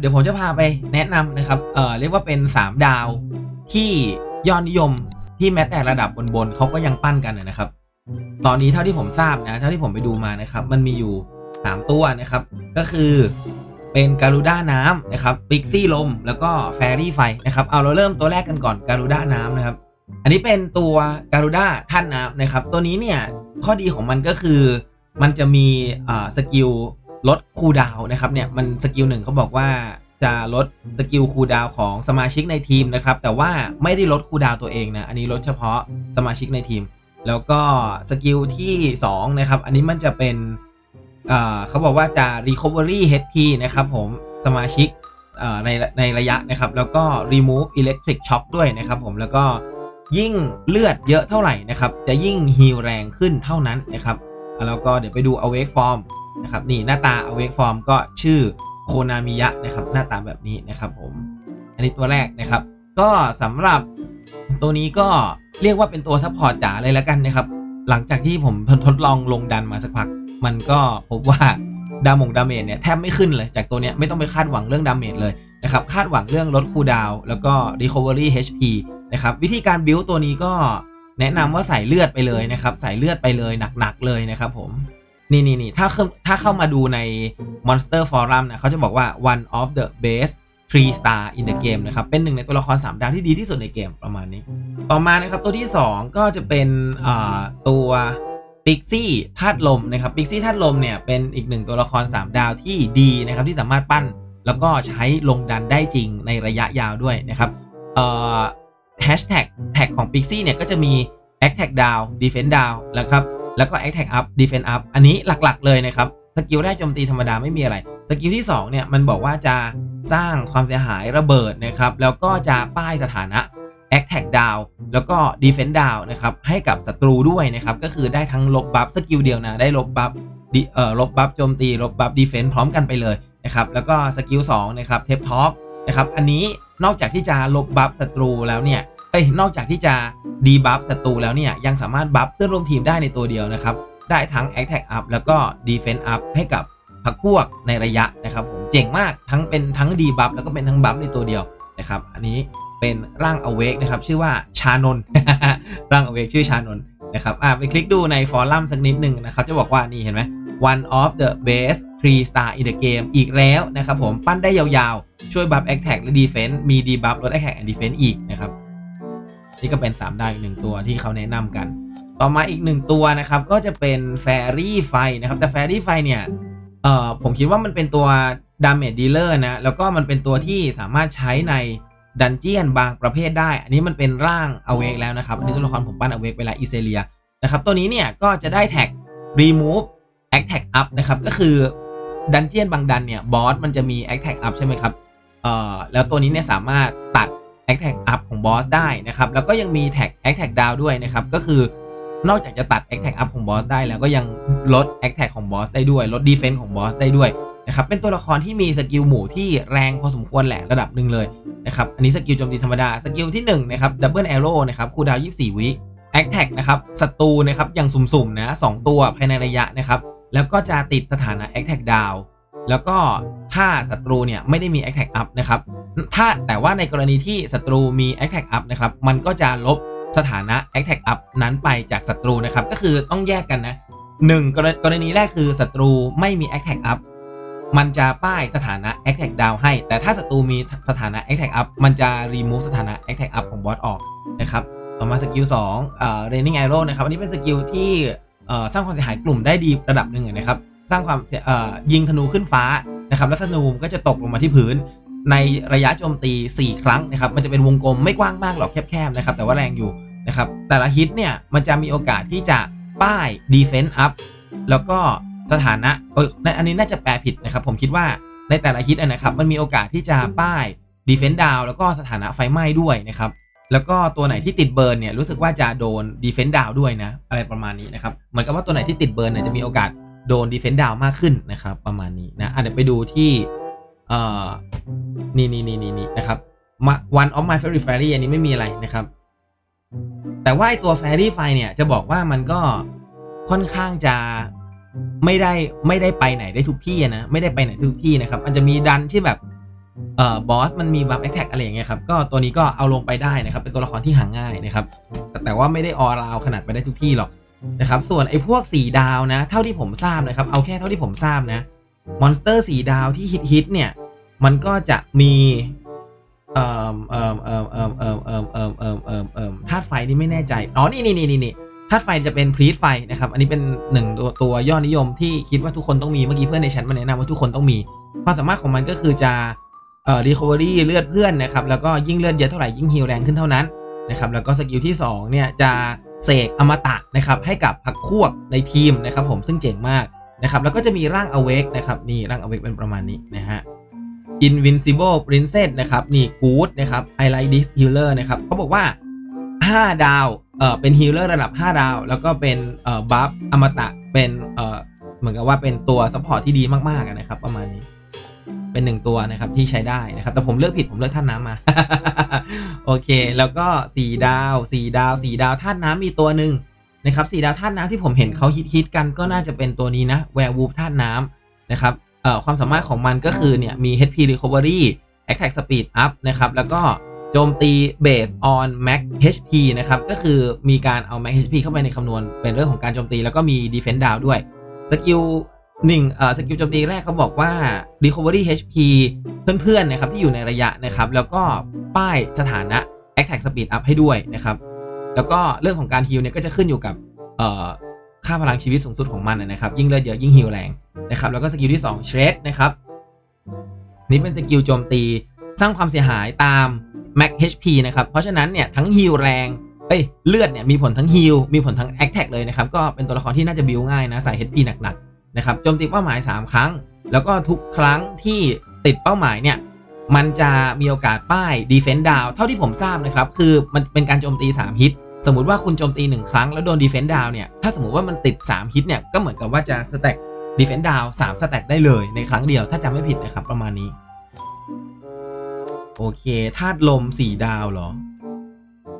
เดี๋ยวผมจะพาไปแนะนำนะครับ เอ่อ เรียกว่าเป็น 3 ดาวที่ยอดนิยมที่แม้แต่ระดับบนๆเขาก็ยังปั้นกันนะครับ ตอนนี้เท่าที่ผมทราบนะเท่าที่ผมไปดูมานะครับ มันมีอยู่ 3 ตัวนะครับ ก็คือเป็นการูด้าน้ำนะครับปิกซี่ลม แล้วก็แฟรี่ไฟนะครับเอาเราเริ่มตัวแรกกันก่อนการูด้าน้ำนะครับ อันนี้เป็นตัวการูด้าท่านน้ำนะครับ ตัวนี้เนี่ยข้อดีของมันก็คือมันจะมีสกิล ลดคูดาวนะครับเนี่ยมันสกิลหนึ่งเขาบอกว่าจะลดสกิลคูดาวของสมาชิกในทีมนะครับ แต่ว่าไม่ได้ลดคูดาวตัวเองนะ อันนี้ลดเฉพาะสมาชิกในทีม แล้วก็สกิลที่2นะครับ อันนี้มันจะเป็นเขาบอกว่าจะ recovery HP นะครับผมสมาชิกในในระยะนะครับ แล้วก็ remove electric shock ด้วยนะครับผมแล้วก็ยิ่งเลือดเยอะเท่าไหร่นะครับ จะยิ่งฮีลแรงขึ้นเท่านั้นนะครับ แล้วก็เดี๋ยวไปดู awake form นะครับนี่หน้าตา awake form ก็ชื่อโคนามิยะนะครับหน้าตาแบบนี้นะครับผมอันนี้ตัวแรกนะครับ ก็สำหรับตัวนี้ก็เรียกว่าเป็นตัวซัพพอร์ตจ๋าเลยแล้วกันนะครับ หลังจากที่ผมทดลองลงดันมาสักพัก มันก็พบว่าดามงดาเมจเนี่ยแทบไม่ขึ้นเลยจากตัวเนี้ยไม่ต้องไปคาดหวังเรื่องดาเมจเลยนะครับคาดหวังเรื่องลดคูดาวแล้วก็ recovery HP นะครับวิธีการบิวตัวนี้ก็แนะนำว่าใส่เลือดไปเลยนะครับ ใส่เลือดไปเลยหนักๆเลยนะครับผม นี่นี่นี่ถ้าเข้าถ้าเข้ามาดูใน Monster Forum นะเขาจะบอกว่า one of the best three star in the game นะครับ เป็นหนึ่งในตัวละคร 3 ดาวที่ดีที่สุดในเกมประมาณนี้ ต่อมานะครับตัวที่ 2 ก็จะเป็นตัวปิกซี่ธาตุลมนะครับปิกซี่ธาตุลมเนี่ยเป็นอีกหนึ่งตัวละคร 3 ดาวที่ดีนะครับที่สามารถปั้นแล้วก็ใช้ลงดันได้จริงในระยะยาวด้วยนะครับแฮชแท็กแท็กของปิกซี่เนี่ยก็จะมี a t t a c k down defense down แล้วครับ แล้วก็ attack up defense up อันนี้หลักๆเลยนะครับสกิลได้โจมตีธรรมดาไม่มีอะไรสกิลที่2เนี่ยมันบอกว่าจะสร้างความเสียหายระเบิดนะครับแล้วก็จะป้ายสถานะ attack down แล้วก็ defense down นะครับให้กับศัตรูด้วยนะครับก็คือได้ทั้งลบบัฟสกิลเดียวนะได้ลบบัฟดิเอ่อลบบัฟโจมตีลบบัฟ defense พร้อมกันไปเลยนะครับแล้วก็สกิล2นะครับเทปท็อปนะครับอันนี้นอกจากที่จะลบบัฟศัตรูแล้วเนี่ย อ้ยนอกจากที่จะดีบัฟศัตรูแล้วเนี่ยยังสามารถบัฟเพื่อนร่วมทีมได้ในตัวเดียวนะครับ ได้ทั้ง Attack Up แล้วก็ Defense Up ให้กับพรรคพวกในระยะนะครับผมเจ๋งมากทั้งเป็นทั้งดีบัฟแล้วก็เป็นทั้งบัฟในตัวเดียวนะครับ อันนี้เป็นร่าง Awake นะครับ ชื่อว่าชานนร่าง Awake ชื่อชานนนะครับอ่าไปคลิกดูในฟอรัมสักนิดหนึ่งนะครับ จะบอกว่านี่เห็นไหม one of the best three star in the game อีกแล้วนะครับผมปั้นได้ยาวๆ ช่วยบัฟ Attack และ Defense มี debuff ลด Attack and Defense อีกนะครับ นี่ก็เป็น3ดาวอีกหนึ่งตัวที่เขาแนะนำกัน ต่อมาอีกหนึ่งตัวนะครับ ก็จะเป็นแฟรี่ไฟนะครับ แต่แฟรี่ไฟเนี่ยเอ่อผมคิดว่ามันเป็นตัวดาเมจดีลเลอร์นะ แล้วก็มันเป็นตัวที่สามารถใช้ในดันเจียนบางประเภทได้ อันนี้มันเป็นร่างอเวกแล้วนะครับ อันนี้ตัวละครผมปั้นอเวกไปแล้วอิเซเลียนะครับ ตัวนี้เนี่ยก็จะได้แท็ก remove attack up นะครับ ก็คือดันเจียนบางดันเนี่ยบอสมันจะมี attack up ใช่ไหมครับ เอ่อ แล้วตัวนี้เนี่ยสามารถตัด attack up ของบอสได้นะครับแล้วก็ยังมีแท็ก attack down ด้วยนะครับก็คือนอกจากจะตัด attack up ของบอสได้แล้วก็ยังลด attack ของบอสได้ด้วย ลด defense ของบอสได้ด้วยนะครับเป็นตัวละครที่มีสกิลหมู่ที่แรงพอสมควรแหละระดับหนึ่งเลยนะครับอันนี้สกิลโจมตีธรรมดาสกิลที่1นะครับ double arrow นะครับคูดาว24 วิ attack นะครับศัตรูนะครับอย่างสุ่มๆนะสองตัวภายในระยะนะครับแล้วก็จะติดสถานะ attack down แล้วก็ถ้าศัตรูเนี่ยไม่ได้มี attack up นะครับ ถ้าแต่ว่าในกรณีที่ศัตรูมี attack up นะครับ มันก็จะลบสถานะ attack up นั้นไปจากศัตรูนะครับ ก็คือต้องแยกกันนะหนึ่งกรณีกรณีแรกคือศัตรูไม่มี attack up มันจะป้ายสถานะ attack down ให้ แต่ถ้าศัตรูมีสถานะ attack up มันจะ remove สถานะ attack up ของบอสออกนะครับต่อมาสกิล2เอ่อ raining arrow นะครับ อันนี้เป็นสกิลที่เอ่อสร้างความเสียหายกลุ่มได้ดีระดับหนึ่งนะครับ สร้างความเสียเอ่อยิงธนูขึ้นฟ้านะครับ แล้วธนูก็จะตกลงมาที่พื้น ในระยะโจมตี 4 ครั้งนะครับมันจะเป็นวงกลมไม่กว้างมากหรอกแคบๆนะครับแต่ว่าแรงอยู่นะครับแต่ละฮิตเนี่ยมันจะมีโอกาสที่จะป้าย defense up แล้วก็สถานะเออในอันนี้น่าจะแปลผิดนะครับ ผมคิดว่าในแต่ละฮิตนะครับ มันมีโอกาสที่จะป้าย defense down แล้วก็สถานะไฟไหม้ด้วยนะครับแล้วก็ตัวไหนที่ติดเบิร์นเนี่ยรู้สึกว่าจะโดน defense down ด้วยนะอะไรประมาณนี้นะครับเหมือนกับว่าตัวไหนที่ติดเบิร์นเนี่ยจะมีโอกาสโดน defense down มากขึ้นนะครับประมาณนี้นะอะเดี๋ยวไปดูที่เอ่อ นี่นี่นี่นี่นี่นะครับมา one of my favorite fairy อันนี้ไม่มีอะไรนะครับ แต่ว่าไอตัว fairy ไฟเนี่ยจะบอกว่ามันก็ค่อนข้างจะไม่ได้ไม่ได้ไปไหนได้ทุกที่นะ ไม่ได้ไปไหนทุกที่นะครับ มันจะมีดันที่แบบเอ่อบอสมันมีบัฟแอคแท็กอะไรอย่างเงี้ยครับก็ตัวนี้ก็เอาลงไปได้นะครับ เป็นตัวละครที่หาง่ายนะครับ แต่ว่าไม่ได้ออราวขนาดไปได้ทุกที่หรอกนะครับ ส่วนไอ้พวก4ดาวนะ เท่าที่ผมทราบนะครับ เอาแค่เท่าที่ผมทราบนะมอนสเตอร์4ดาวที่ฮิตฮิตๆเนี่ย มันก็จะมีเอ่อเอ่อเอ่อเอ่อเอ่อเอ่อเอ่อเอ่อเอ่อเอ่อธาตุไฟนี่ไม่แน่ใจ อ๋อ นี่นี่นี่นี่ธาตุไฟจะเป็นพรีดไฟนะครับ อันนี้เป็นหนึ่งตัวตัวยอดนิยมที่คิดว่าทุกคนต้องมี เมื่อกี้เพื่อนในชั้นมาแนะนำว่าทุกคนต้องมี ความสามารถของมันก็คือจะเอ่อรีคอเวอรี่เลือดเพื่อนนะครับ แล้วก็ยิ่งเลือดเยอะเท่าไหร่ยิ่งฮิลแรงขึ้นเท่านั้นนะครับ แล้วก็สกิลที่2เนี่ยจะเสกอมตะนะครับให้กับพักพวกในทีมนะครับผมซึ่งเจ๋งมากนะครับ แล้วก็จะมีร่างอเวกนะครับนี่ร่างอเวกเป็นประมาณนี้นะฮะ invincible princess นะครับ นี่ good นะครับ I like this healer นะครับเขาบอกว่า 5 ดาวเอ่อเป็น healer ระดับ 5 ดาว แล้วก็เป็นเอ่อ buff อมตะเป็นเอ่อเหมือนกับว่าเป็นตัว support ที่ดีมากๆนะครับ ประมาณนี้ เป็นหนึ่งตัวนะครับที่ใช้ได้นะครับ แต่ผมเลือกผิดผมเลือกท่าตุน้ำมา โอเค แล้วก็ 4 ดาว 4 ดาว 4 ดาวธาตุน้ำมีตัวหนึ่งนะครับ4ดาวธาตุน้ำที่ผมเห็นเขาฮิตๆกันก็น่าจะเป็นตัวนี้นะ werewolf ธาตุน้ำนะครับ ความสามารถของมันก็คือเนี่ยมี HP recovery attack speed up นะครับ แล้วก็โจมตี based on max HP นะครับ ก็คือมีการเอา max HP เข้าไปในคำนวณเป็นเรื่องของการโจมตีแล้วก็มี defense down ด้วยสกิลหนึ่งเอ่อสกิลโจมตีแรกเขาบอกว่า recovery HP เพื่อนๆนะครับที่อยู่ในระยะนะครับ แล้วก็ป้ายสถานะ attack speed up ให้ด้วยนะครับ แล้วก็เรื่องของการฮิลเนี่ยก็จะขึ้นอยู่กับเอ่อ ค่าพลังชีวิตสูงสุดของมันนะครับ ยิ่งเลือดเยอะยิ่งฮิลแรงนะครับ แล้วก็สกิลที่2 shred นะครับ นี่เป็นสกิลโจมตีสร้างความเสียหายตาม max HP นะครับ เพราะฉะนั้นเนี่ยทั้งฮิลแรงเอ้ยเลือดเนี่ยมีผลทั้งฮิลมีผลทั้ง attack เลยนะครับ ก็เป็นตัวละครที่น่าจะบิวง่ายนะใส่ HP หนักๆนะครับโจมตีเป้าหมาย 3 ครั้ง แล้วก็ทุกครั้งที่ติดเป้าหมายเนี่ยมันจะมีโอกาสป้าย defense down เท่าที่ผมทราบนะครับ คือมันเป็นการโจมตี 3 ฮิต สมมุติว่าคุณโจมตี 1 ครั้งแล้วโดน defense down เนี่ย ถ้าสมมติว่ามันติด 3 ฮิตเนี่ย ก็เหมือนกับว่าจะ stack defense down 3 stack ได้เลยในครั้งเดียวถ้าจำไม่ผิดนะครับประมาณนี้ โอเคธาตุลม 4 ดาวเหรอ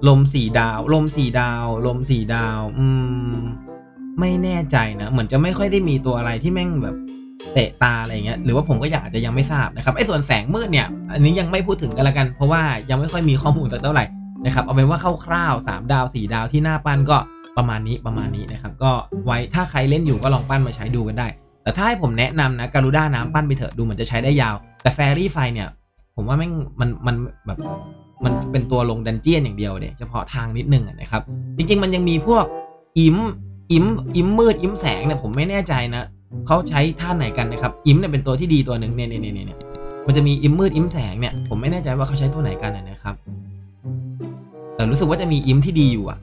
ลม 4 ดาว ลม 4 ดาว ลม 4 ดาว อืม ไม่แน่ใจนะ เหมือนจะไม่ค่อยได้มีตัวอะไรที่แม่งแบบเตะตาอะไรเงี้ยหรือว่าผมก็อยากจะยังไม่ทราบนะครับไอ้ส่วนแสงมืดเนี่ย อันนี้ยังไม่พูดถึงกันละกัน เพราะว่ายังไม่ค่อยมีข้อมูลสักเท่าไหร่ นะครับเอาเป็นว่าคร่าวๆ3ดาว 4 ดาวที่หน้าปั้นก็ประมาณนี้ประมาณนี้นะครับก็ไว้ถ้าใครเล่นอยู่ก็ลองปั้นมาใช้ดูกันได้ แต่ถ้าให้ผมแนะนำนะการูด้าน้ำปั้นไปเถอะดูเหมือนจะใช้ได้ยาว แต่แฟรี่ไฟเนี่ยผมว่าแม่งมันมันแบบมันเป็นตัวลงดันเจียนอย่างเดียวเนี่ยเฉพาะทางนิดนึงนะครับ จริงๆ มันยังมีพวกอิมอิมอิมมืดอิมแสงเนี่ยผมไม่แน่ใจนะเขาใช้ท่าไหนกันนะครับอิมเนี่ยเป็นตัวที่ดีตัวหนึ่งเนี่ยเนี่ยเนี่ยเนี่ยมันจะมีอิมมืดอิมแสงเนี่ยผมไม่แน่ใจว่าเขาใช้ตัวไหนกันนะครับ แต่รู้สึกว่าจะมีอิมที่ดีอยู่อะ